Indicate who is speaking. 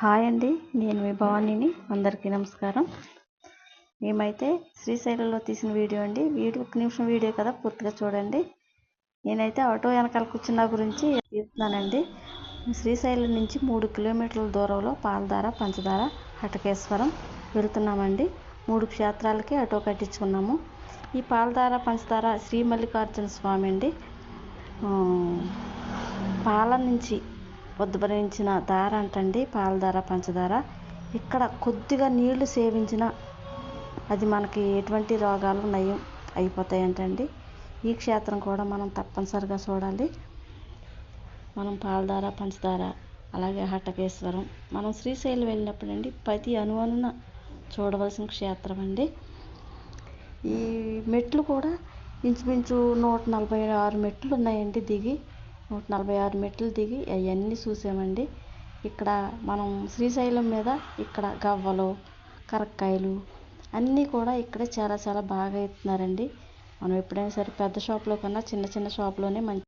Speaker 1: Hi అండి నేను మీ భవానీని. అందరికీ నమస్కారం. మేమైతే శ్రీశైలంలో తీసిన వీడియో అండి. వీడియో ఒక నిమిషం వీడియో కదా పూర్తిగా చూడండి. నేనైతే ఆటో వెనకాల కూర్చున్న గురించి తీస్తున్నానండి శ్రీశైలం నుంచి మూడు కిలోమీటర్ల దూరంలో పాలధార పంచదార హటకేశ్వరం వెళుతున్నామండి. మూడు క్షేత్రాలకి ఆటో కట్టించుకున్నాము. ఈ పాలధార పంచదార శ్రీ మల్లికార్జున స్వామి అండి. పాల నుంచి ఉద్భవించిన దార అంటండి పాలధార పంచదార. ఇక్కడ కొద్దిగా నీళ్ళు సేవించిన అది మనకి ఎటువంటి రోగాలు నయం అయిపోతాయంటండి ఈ క్షేత్రం కూడా మనం తప్పనిసరిగా చూడాలి. మనం పాలధార పంచదార అలాగే హట్టకేశ్వరం మనం శ్రీశైలం వెళ్ళినప్పుడు అండి ప్రతి అనువనున చూడవలసిన క్షేత్రం అండి. ఈ మెట్లు కూడా ఇంచుమించు నూట నలభై ఆరు మెట్లు ఉన్నాయండి దిగి. నూట నలభై ఆరు మెట్లు దిగి అవన్నీ చూసామండి. ఇక్కడ మనం శ్రీశైలం మీద ఇక్కడ గవ్వలు కరక్కాయలు అన్నీ కూడా ఇక్కడ చాలా చాలా బాగా ఇస్తున్నారండి మనం ఎప్పుడైనా సరే పెద్ద షాప్లో కన్నా చిన్న చిన్న షాప్లోనే మంచి